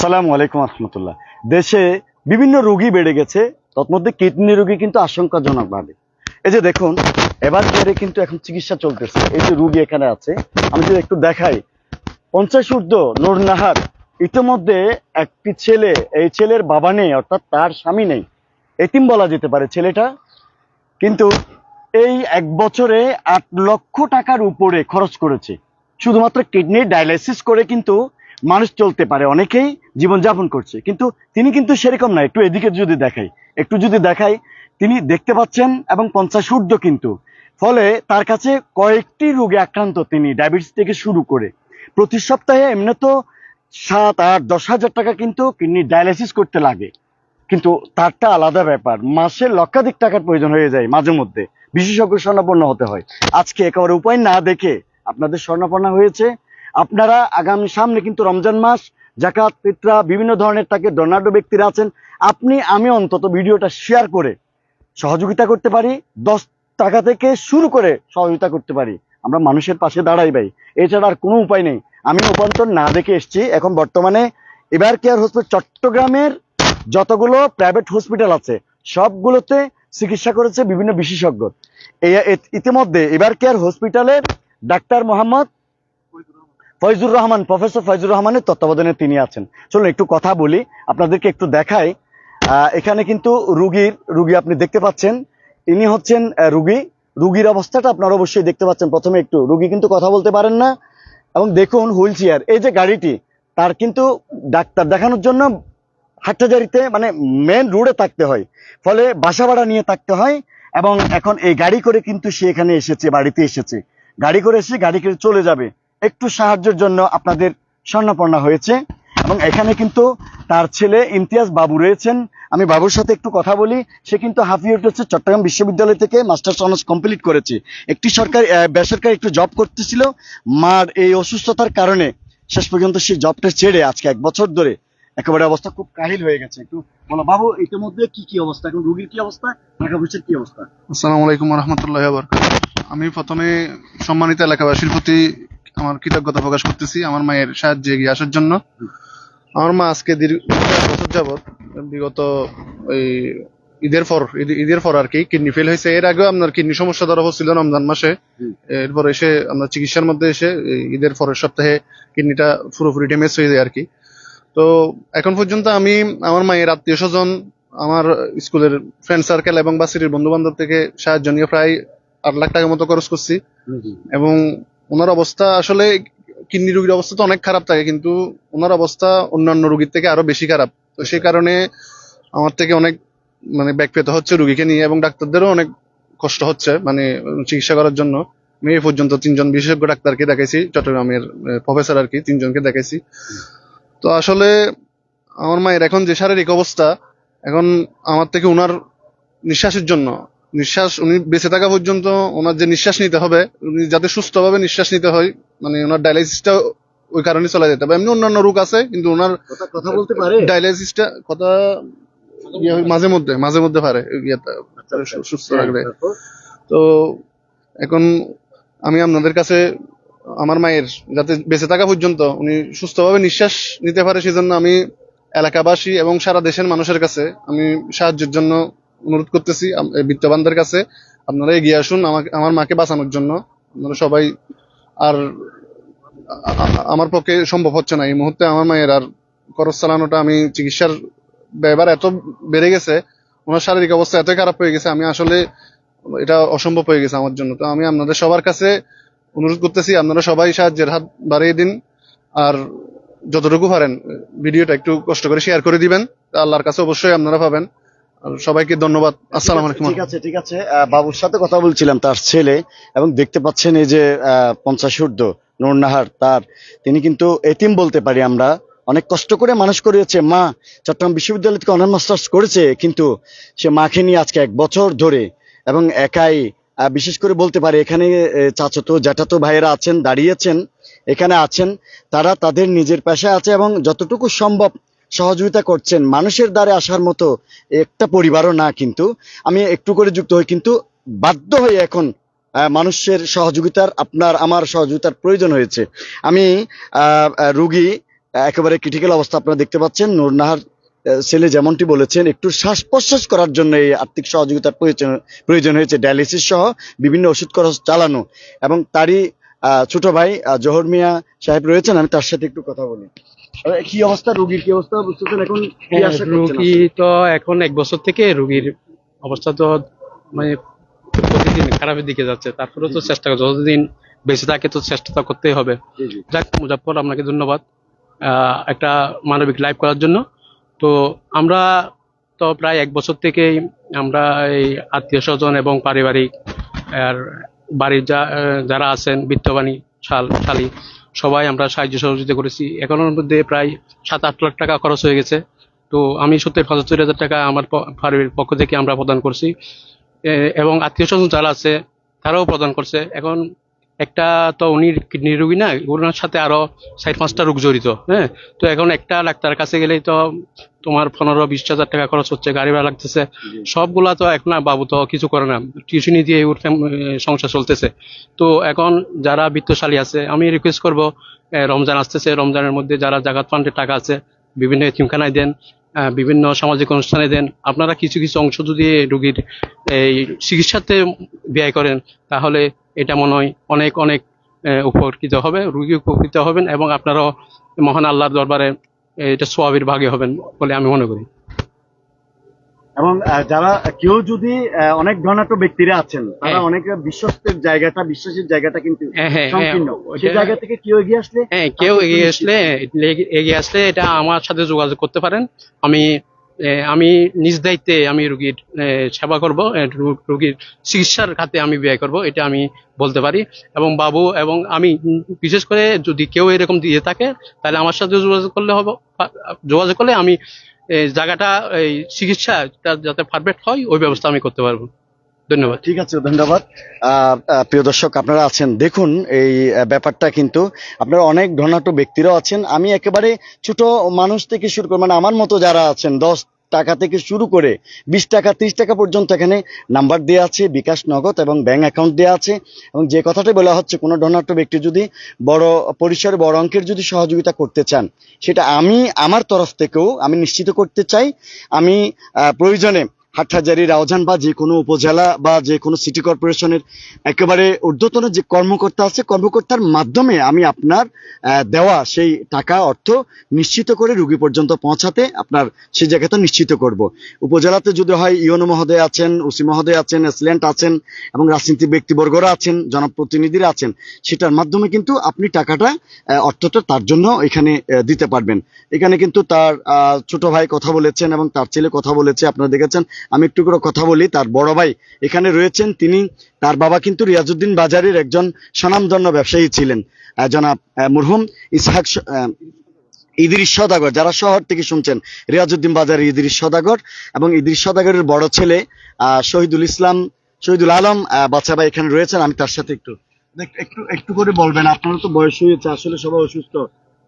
সালাম আলাইকুম রহমতুল্লাহ দেশে বিভিন্ন রোগী বেড়ে গেছে, তৎমধ্যে কিডনি রোগী কিন্তু আশঙ্কাজনক ভাবে। এই যে দেখুন, এবার কেয়ারে কিন্তু এখন চিকিৎসা চলতেছে। এই যে রুগী এখানে আছে, আমি যদি একটু দেখাই। পঞ্চাশ ঊর্ধ্ব নূর নাহার ইতিমধ্যে একটি ছেলে, এই ছেলের বাবা নেই, অর্থাৎ তার স্বামী নেই। এতিম বলা যেতে পারে ছেলেটা। কিন্তু এই এক বছরে আট লক্ষ টাকার উপরে খরচ করেছে। শুধুমাত্র কিডনি ডায়ালাইসিস করে কিন্তু মানুষ চলতে পারে, অনেকেই জীবনযাপন করছে। কিন্তু তিনি কিন্তু সেরকম না, একটু এদিকে যদি দেখাই, একটু যদি দেখাই, তিনি দেখতে পাচ্ছেন এবং পঞ্চাশ ঊর্ধ্ব কিন্তু। ফলে তার কাছে কয়েকটি রোগে আক্রান্ত তিনি, ডায়াবেটিস থেকে শুরু করে। প্রতি সপ্তাহে এমনি তো সাত, আট, দশ হাজার টাকা কিন্তু কিডনি ডায়ালাইসিস করতে লাগে। কিন্তু তারটা আলাদা ব্যাপার, মাসে লক্ষাধিক টাকার প্রয়োজন হয়ে যায় মাঝে মধ্যে। বিশেষজ্ঞ স্বর্ণাপন্ন হতে হয়। আজকে একেবারে উপায় না দেখে আপনাদের স্বর্ণাপন্ন হয়েছে। আপনারা আগামী সামনে কিন্তু রমজান মাস জাকাত পিত্রা বিভিন্ন ধরনের তাকে ডোনার্ডো ব্যক্তিরা আছেন, আপনি, আমি অন্তত ভিডিওটা শেয়ার করে সহযোগিতা করতে পারি, দশ টাকা থেকে শুরু করে সহযোগিতা করতে পারি। আমরা মানুষের পাশে দাঁড়াই ভাই, এছাড়া আর কোনো উপায় নেই। আমি রূপান্তর না দেখে এসছি, এখন বর্তমানে এবার কেয়ার হসপিটাল চট্টগ্রামের যতগুলো প্রাইভেট হসপিটাল আছে, সবগুলোতে চিকিৎসা করেছে বিভিন্ন বিশেষজ্ঞ। ইতিমধ্যে এবার কেয়ার হসপিটালের ডাক্তার মোহাম্মদ ফয়জুর রহমান, প্রফেসর ফয়জুর রহমানের তত্ত্বাবধানে তিনি আছেন। চলুন একটু কথা বলি, আপনাদেরকে একটু দেখাই। এখানে কিন্তু রুগীর, রুগী আপনি দেখতে পাচ্ছেন, ইনি হচ্ছেন রুগী। রুগীর অবস্থাটা আপনারা অবশ্যই দেখতে পাচ্ছেন, প্রথমে একটু। রুগী কিন্তু কথা বলতে পারেন না। এবং দেখুন, হুইল চেয়ার। এই যে গাড়িটি, তার কিন্তু ডাক্তার দেখানোর জন্য হাট্টাজারিতে মানে মেন রোডে থাকতে হয়। ফলে বাসা ভাড়া নিয়ে থাকতে হয়। এবং এখন এই গাড়ি করে কিন্তু সে এখানে এসেছে, বাড়িতে এসেছে। গাড়ি করে এসে গাড়ি করে চলে যাবে। একটু সাহায্যের জন্য আপনাদের স্বর্ণপর্ণা হয়েছে। এবং এখানে কিন্তু তার ছেলে ইমতিয়াজ বাবু রয়েছেন। আমি বাবুর সাথে একটু কথা বলি। সে কিন্তু হাফিয়ে উঠেছে চট্টগ্রাম বিশ্ববিদ্যালয় থেকে মাস্টার্স অনার্স কমপ্লিট করেছে। একটি সরকারি বেসরকারি একটু জব করতেছিল। মার এই অসুস্থতার কারণে শেষ পর্যন্ত সে জবটা ছেড়ে আজকে এক বছর ধরে একেবারে অবস্থা খুব কাহিল হয়ে গেছে। একটু বলো, বাবু, ইতিমধ্যে কি কি অবস্থা? এখন রোগীর কি অবস্থা? টাকা পয়সার কি অবস্থা? আসসালামু আলাইকুম রহমতুল্লাহ আমি প্রথমে সম্মানিত এলাকাবাসীর প্রতি আমার কৃতজ্ঞতা প্রকাশ করতেছি আমার মায়ের সাহায্যে এগিয়ে আসার জন্য। আমার মা আজকে দীর্ঘ বছর যাবৎ বিগত ওই ঈদের পর ঈদের পর আর কি কিডনি ফেল হয়েছে। এর আগেও আপনার কিডনি সমস্যা ধরা হচ্ছিল রমজান মাসে। এরপর এসে আমরা চিকিৎসার মধ্যে এসে ঈদের পরের সপ্তাহে কিডনিটা পুরোপুরি ড্যামেজ হয়ে যায় আর কি। তো এখন পর্যন্ত আমি আমার মায়ের আত্মীয় স্বজন আমার স্কুলের ফ্রেন্ড সার্কেল এবং বাসির বন্ধু বান্ধব থেকে সাহায্য নিয়ে প্রায় আট লাখ টাকার মতো খরচ করছি। এবং ওনার অবস্থা আসলে কিডনি রোগীর অবস্থা তো অনেক খারাপ থাকে কিন্তু ওনার অবস্থা অন্যান্য রোগীর থেকে আরও বেশি খারাপ। তো সেই কারণে আমার থেকে অনেক মানে ব্যাক পেতে হচ্ছে রুগীকে নিয়ে এবং ডাক্তারদেরও অনেক কষ্ট হচ্ছে মানে চিকিৎসা করার জন্য। আমি এই পর্যন্ত তিনজন বিশেষজ্ঞ ডাক্তারকে দেখাইছি চট্টগ্রামের প্রফেসর আর কি তিনজনকে দেখাইছি। তো আসলে আমার মায়ের এখন যে শারীরিক অবস্থা এখন আমার থেকে ওনার নিঃশ্বাসের জন্য নিঃশ্বাস উনি বেঁচে থাকা পর্যন্ত ওনার যে নিঃশ্বাস নিতে হবে উনি যাতে সুস্থভাবে নিঃশ্বাস নিতে হয় মানে ওনার ডায়ালাইসিসটা ওই কারণে চলে যেতে হবে। এমনি অন্যান্য রোগ আছে কিন্তু ওনার কথা বলতে পারে? ডায়ালাইসিসটা কথা ইয়ে হয় মাঝে মধ্যে মাঝে মধ্যে পারে সুস্থ রাখবে তো এখন আমি আপনাদের কাছে আমার মায়ের যাতে বেঁচে থাকা পর্যন্ত উনি সুস্থভাবে নিঃশ্বাস নিতে পারে সেজন্য আমি এলাকাবাসী এবং সারা দেশের মানুষের কাছে আমি সাহায্যের জন্য অনুরোধ করতেছি বিত্তবানদের কাছে। আপনারা এগিয়ে আসুন, আমাকে, আমার মাকে বাঁচানোর জন্য। আপনারা সবাই আর আমার পক্ষে সম্ভব হচ্ছে না। এই মুহূর্তে আমার মায়ের আর খরচ চালানোটা আমি চিকিৎসার ব্যয়বার এত বেড়ে গেছে, ওনার শারীরিক অবস্থা এত খারাপ হয়ে গেছে, আমি আসলে এটা অসম্ভব হয়ে গেছে আমার জন্য। তো আমি আপনাদের সবার কাছে অনুরোধ করতেছি, আপনারা সবাই সাহায্যের হাত বাড়িয়ে দিন। আর যতটুকু পারেন, ভিডিওটা একটু কষ্ট করে শেয়ার করে দিবেন। আল্লাহর কাছে অবশ্যই আপনারা পাবেন। সবাইকে ধন্যবাদ। আসসালামু আলাইকুম। ঠিক আছে ঠিক আছে। বাবুর সাথে কথা বলছিলাম তার ছেলে এবং দেখতে পাচ্ছেন এই যে পঞ্চাশ ঊর্ধ্ব নুরনাহার তার। তিনি কিন্তু এতিম বলতে পারি আমরা। অনেক কষ্ট করে মানুষ করেছে মা চট্টগ্রাম বিশ্ববিদ্যালয় থেকে অনার মাস্টার্স করেছে কিন্তু সে মাকে নিয়ে আজকে এক বছর ধরে এবং একাই আহ, বিশেষ করে বলতে পারে এখানে চাচাতো জ্যাঠাতো ভাইয়েরা আছেন দাঁড়িয়েছেন এখানে আছেন। তারা তাদের নিজের পেশায় আছে এবং যতটুকু সম্ভব সহযোগিতা করছেন। মানুষের দ্বারে আসার মতো একটা পরিবারও না কিন্তু। আমি একটু করে যুক্ত হই, কিন্তু বাধ্য হয়ে এখন মানুষের সহযোগিতার, আপনার, আমার সহযোগিতার প্রয়োজন হয়েছে। আমি রুগী একেবারে ক্রিটিক্যাল অবস্থা আপনারা দেখতে পাচ্ছেন। নুরনাহার ছেলে যেমনটি বলেছেন, একটু শ্বাস প্রশ্বাস করার জন্য এই আর্থিক সহযোগিতার প্রয়োজন প্রয়োজন হয়েছে। ডায়ালিসিস সহ বিভিন্ন ওষুধ খরচ চালানো এবং তারই ছোট ভাই জহর মিয়া সাহেব রয়েছেন আমি তার সাথে একটু কথা বলি। কি অবস্থা রোগীর? কি অবস্থা বুঝতেছেন? এখন হ্যাঁ, রোগী তো এখন এক বছর থেকে রুগীর অবস্থা তো মানে প্রতিদিন খারাপের দিকে যাচ্ছে। তারপরে তো চেষ্টা করছে। যতদিন বেঁচে থাকে তো চেষ্টা তো করতেই হবে। যাক মুজাফর আপনাকে ধন্যবাদ। আহ, একটা মানবিক লাইভ করার জন্য। তো আমরা তো প্রায় এক বছর থেকেই আমরা এই আত্মীয় স্বজন এবং পারিবারিক আর বাড়ির যা যারা আছেন, বিত্তবাণী, শাল, শালী, সবাই আমরা সাহায্য সহযোগিতা করেছি। এখনোর মধ্যে প্রায় সাত আট লাখ টাকা খরচ হয়ে গেছে। তো আমি সত্যি পঁচাত্তর হাজার টাকা আমার প- পক্ষ থেকে আমরা প্রদান করছি। এবং আত্মীয় স্বজন যারা আছে, তারাও প্রদান করছে। এখন একটা তো উনি কিডনি রোগী না ওনার সাথে আরও চার পাঁচটা রোগ জড়িত হ্যাঁ? তো এখন একটা ডাক্তার কাছে গেলেই তো তোমার পনেরো বিশ হাজার টাকা খরচ হচ্ছে গাড়ি ভাড়া লাগতেছে। সবগুলা তো এখন না বাবু তো কিছু করে না টিউশনি দিয়ে ওর সংসার চলতেছে। তো এখন যারা বিত্তশালী আছে আমি রিকোয়েস্ট করব রমজান আসতেছে রমজানের মধ্যে যারা জাগাত ফান্ডের টাকা আছে বিভিন্ন এতিমখানায় দেন। বিভিন্ন সামাজিক অনুষ্ঠানে দেন। আপনারা কিছু কিছু অংশ যদি রুগীর এই চিকিৎসাতে ব্যয় করেন, তাহলে এটা মনে হয় অনেক অনেক উপকৃত হবে, রুগী উপকৃত হবেন এবং আপনারাও মহান আল্লাহর দরবারে এটা সোয়াবির ভাগে হবেন বলে আমি মনে করি। এবং যারা কেউ যদি অনেক ধনাঢ্য ব্যক্তিরা আছেন তারা হ্যাঁ। অনেক বিশ্বাসের জায়গাটা বিশ্বাসের জায়গাটা কিন্তু হ্যাঁ, হ্যাঁ, সংকীর্ণ। সেই জায়গা থেকে কেউ এগিয়ে আসলে হ্যাঁ কেউ এগিয়ে আসলে এগিয়ে- আসলে এটা আমার সাথে যোগাযোগ করতে পারেন। আমি আমি নিজ দায়িত্বে আমি রুগীর সেবা করব রুগীর চিকিৎসার খাতে আমি ব্যয় করব এটা আমি বলতে পারি। এবং বাবু এবং আমি বিশেষ করে যদি কেউ এরকম দিয়ে থাকে তাহলে আমার সাথে যোগাযোগ করলে হবে যোগাযোগ করলে আমি জায়গাটা, এই চিকিৎসা যাতে পারফেক্ট হয়, ওই ব্যবস্থা আমি করতে পারব। ধন্যবাদ। ঠিক আছে, ধন্যবাদ। প্রিয় দর্শক, আপনারা আছেন, দেখুন, এই ব্যাপারটা কিন্তু আপনারা অনেক ধনাঢ্য ব্যক্তিরাও আছেন। আমি একেবারে ছোট মানুষ থেকে শুরু করে মানে আমার মতো যারা আছেন, দশ টাকা থেকে শুরু করে বিশ টাকা, ত্রিশ টাকা পর্যন্ত এখানে নাম্বার দেওয়া আছে, বিকাশ নগদ এবং ব্যাঙ্ক অ্যাকাউন্ট দেওয়া আছে। এবং যে কথাটাই বলা হচ্ছে, কোনো ধনাঢ্য ব্যক্তি যদি বড় পরিসরে বড় অঙ্কের যদি সহযোগিতা করতে চান, সেটা আমি আমার তরফ থেকেও আমি নিশ্চিত করতে চাই। আমি প্রয়োজনে হাটহাজারি, রাউজান বা যে কোনো উপজেলা বা যে কোনো সিটি কর্পোরেশনের একেবারে ঊর্ধ্বতন যে কর্মকর্তা আছে, কর্মকর্তার মাধ্যমে আমি আপনার দেওয়া সেই টাকা অর্থ নিশ্চিত করে রুগী পর্যন্ত পৌঁছাতে আপনার সেই জায়গাটা নিশ্চিত করব। উপজেলাতে যদি হয় ইউনো মহোদয় আছেন, ওসি মহোদয় আছেন এসিলেন্ট আছেন এবং রাজনীতি ব্যক্তিবর্গরা আছেন, জনপ্রতিনিধিরা আছেন, সেটার মাধ্যমে কিন্তু আপনি টাকাটা অর্থটা তার জন্য এখানে দিতে পারবেন। এখানে কিন্তু তার ছোট ভাই কথা বলেছেন এবং তার ছেলে কথা বলেছে, আপনারা দেখেছেন। আমি একটু করে কথা বলি, তার বড় ভাই এখানে রয়েছেন, তিনি তার বাবা কিন্তু রিয়াজউদ্দিন বাজারের একজন স্বনামধন্য ব্যবসায়ী ছিলেন। জনাব মরহুম ইসহাক ইদ্রিস সদাগর, যারা শহর থেকে শুনছেন, রিয়াজউদ্দিন বাজারের ইদ্রিস সদাগর এবং ইদ্রিস সদাগরের বড় ছেলে শহীদুল ইসলাম, শহীদুল আলম বাচ্চা ভাই এখানে রয়েছেন, আমি তার সাথে একটু একটু একটু করে বলবেন, আপনার তো বয়স হয়েছে, আসলে সবাই অসুস্থ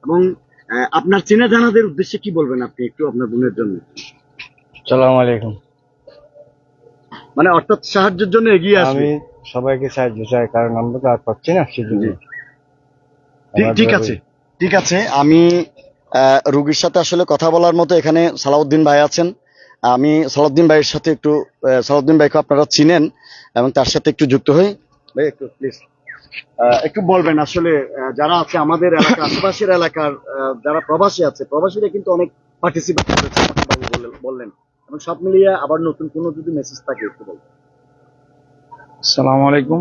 এবং আপনার চেনা জানাদের উদ্দেশ্যে কি বলবেন আপনি একটু আপনার বোনের জন্য? সালাম আলাইকুম। মানে অর্থাৎ সাহায্যের জন্য এগিয়ে আসবে। আমি সবাইকে সাহায্য চাই কারণ আমরা তো আর পাচ্ছি না সেজন্য। ঠিক ঠিক আছে। ঠিক আছে আমি রুগীর সাথে আসলে কথা বলার মতো এখানে সালাউদ্দিন ভাই আছেন। আমি সালাউদ্দিন ভাইয়ের সাথে একটু সালাউদ্দিন ভাইকে আপনারা চিনেন এবং তার সাথে একটু যুক্ত হই। ভাই একটু প্লিজ একটু বলবেন আসলে যারা আছে আমাদের এলাকা আশেপাশের এলাকার যারা প্রবাসী আছে প্রবাসীরা কিন্তু অনেক পার্টিসিপেট করেছে বললেন। এবং সব মিলিয়ে আবার নতুন কোনো যদি মেসেজ থাকে একটু বলবেন সালাম আলাইকুম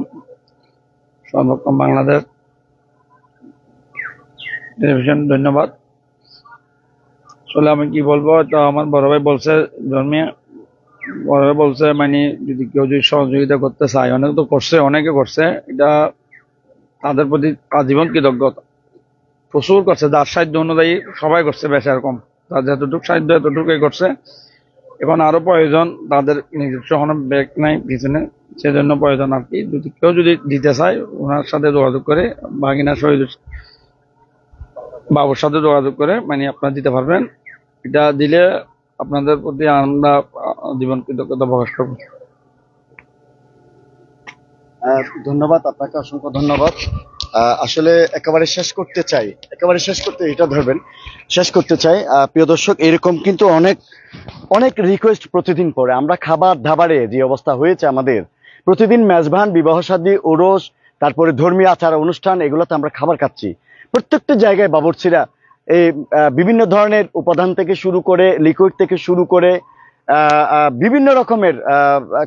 সর্বক্ষণ বাংলাদেশ টেলিভিশন, ধন্যবাদ। আসলে আমি কি বলব তো আমার বড় ভাই বলছে জন্মে বড় ভাই বলছে মানে যদি কেউ যদি সহযোগিতা করতে চায়, অনেক তো করছে, অনেকে করছে, এটা তাদের প্রতি আজীবন কৃতজ্ঞতা। প্রচুর করছে, যার সাহায্য অনুযায়ী সবাই করছে বেশ এরকম। তার যতটুকু সাহায্য এতটুকুই করছে। এখন আরও প্রয়োজন তাদের নিজস্ব কোনো ব্যাগ নাই পিছনে। সেজন্য প্রয়োজন আর কি। যদি কেউ যদি দিতে চায়, ওনার সাথে যোগাযোগ করে, বাগিনা শহীদ বাবুর সাথে যোগাযোগ করে মানে আপনারা দিতে পারবেন। এটা দিলে আপনাদের প্রতি আমরা জীবন কৃতজ্ঞতা প্রকাশ করব। ধন্যবাদ, আপনাকে অসংখ্য ধন্যবাদ। আসলে একেবারে শেষ করতে চাই, একেবারে শেষ করতে এটা ধরবেন, শেষ করতে চাই। প্রিয় দর্শক, এরকম কিন্তু অনেক অনেক রিকোয়েস্ট প্রতিদিন পরে আমরা খাবার দাবারে যে অবস্থা হয়েছে আমাদের, প্রতিদিন মেজবান, বিবাহ শাদী ওরস, তারপরে ধর্মীয় আচার অনুষ্ঠান, এগুলোতে আমরা খাবার খাচ্ছি। প্রত্যেকটা জায়গায় বাবরচিরা এই বিভিন্ন ধরনের উপাদান থেকে শুরু করে লিকুইড থেকে শুরু করে বিভিন্ন রকমের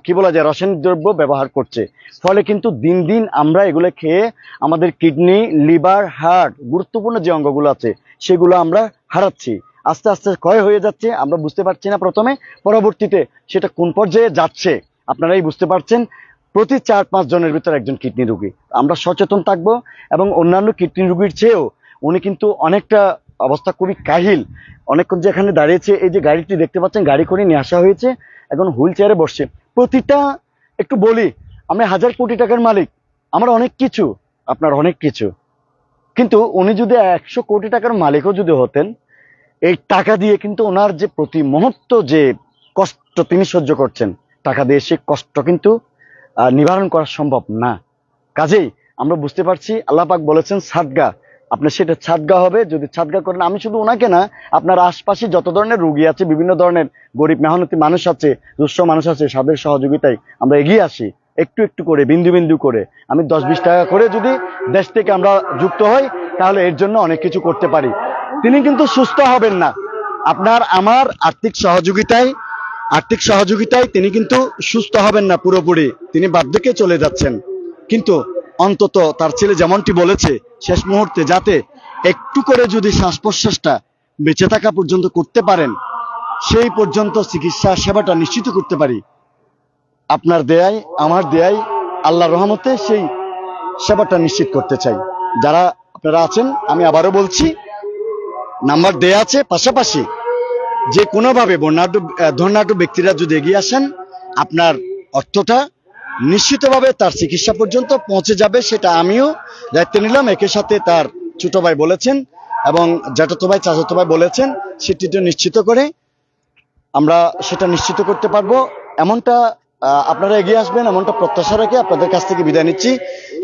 কি বলা যায়, রাসায়নিক দ্রব্য ব্যবহার করছে। ফলে কিন্তু দিন দিন আমরা এগুলো খেয়ে আমাদের কিডনি, লিভার, হার্ট গুরুত্বপূর্ণ যে অঙ্গগুলো আছে, সেগুলো আমরা হারাচ্ছি। আস্তে আস্তে ক্ষয় হয়ে যাচ্ছে, আমরা বুঝতে পারছি না প্রথমে, পরবর্তীতে সেটা কোন পর্যায়ে যাচ্ছে, আপনারাই বুঝতে পারছেন। প্রতি চার পাঁচ জনের ভিতরে একজন কিডনি রুগী। আমরা সচেতন থাকব এবং অন্যান্য কিডনি রুগীর চেয়েও উনি কিন্তু অনেকটা অবস্থা খুবই কাহিল। অনেকক্ষণ যে এখানে দাঁড়িয়েছে, এই যে গাড়িটি দেখতে পাচ্ছেন, গাড়ি করে নিয়ে আসা হয়েছে, এখন হুইল চেয়ারে বসছে। প্রতিটা, একটু বলি আমি হাজার কোটি টাকার মালিক, আমার অনেক কিছু, আপনার অনেক কিছু। কিন্তু উনি যদি একশো কোটি টাকার মালিকও যদি হতেন, এই টাকা দিয়ে কিন্তু ওনার যে প্রতি মুহূর্ত যে কষ্ট তিনি সহ্য করছেন, টাকা দিয়ে সে কষ্ট কিন্তু নিবারণ করা সম্ভব না। কাজেই আমরা বুঝতে পারছি, আল্লাহ পাক বলেছেন, সাদগা আপনার সেটা ছাদগা হবে, যদি ছাদগা করেন, আমি শুধু ওনাকে না, আপনার আশপাশে যত ধরনের রুগী আছে, বিভিন্ন ধরনের গরিব মেহনতি মানুষ আছে, দুঃস্থ মানুষ আছে তাদের সহযোগিতায় আমরা এগিয়ে আসি, একটু একটু করে, বিন্দু বিন্দু করে। আমি দশ বিশ টাকা করে যদি দেশ থেকে আমরা যুক্ত হই, তাহলে এর জন্য অনেক কিছু করতে পারি। তিনি কিন্তু সুস্থ হবেন না। আপনার, আমার আর্থিক সহযোগিতায় আর্থিক সহযোগিতায় তিনি কিন্তু সুস্থ হবেন না পুরোপুরি। তিনি বার্ধক্যে চলে যাচ্ছেন। কিন্তু অন্তত তার ছেলে যেমনটি বলেছে শেষ মুহূর্তে যাতে একটু করে যদি শ্বাস প্রশ্বাসটা বেঁচে থাকা পর্যন্ত করতে পারেন সেই পর্যন্ত চিকিৎসা সেবাটা নিশ্চিত করতে পারি। আপনার দেয়াই আমার দেয়াই আল্লাহ রহমতে সেই সেবাটা নিশ্চিত করতে চাই। যারা আপনারা আছেন আমি আবারও বলছি নাম্বার দেয়া আছে। পাশাপাশি যে কোনোভাবে বর্ণাঢ্য আহ, ধর্ণাঢ্য ব্যক্তিরা যদি এগিয়ে আসেন আপনার অর্থটা নিশ্চিতভাবে তার চিকিৎসা পর্যন্ত পৌঁছে যাবে, সেটা আমিও দায়িত্ব নিলাম। একই সাথে তার ছোট ভাই বলেছেন এবং জ্যাঠাতো ভাই, চাচাতো ভাই বলেছেন, সেটিতে নিশ্চিত করে আমরা সেটা নিশ্চিত করতে পারব। এমনটা আপনারা এগিয়ে আসবেন, এমনটা প্রত্যাশা রেখে আপনাদের কাছ থেকে বিদায় নিচ্ছি।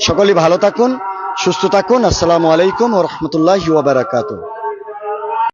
সকলেই ভালো থাকুন, সুস্থ থাকুন। আসসালামু আলাইকুম ও রহমতুল্লাহ বারাকাতুহ।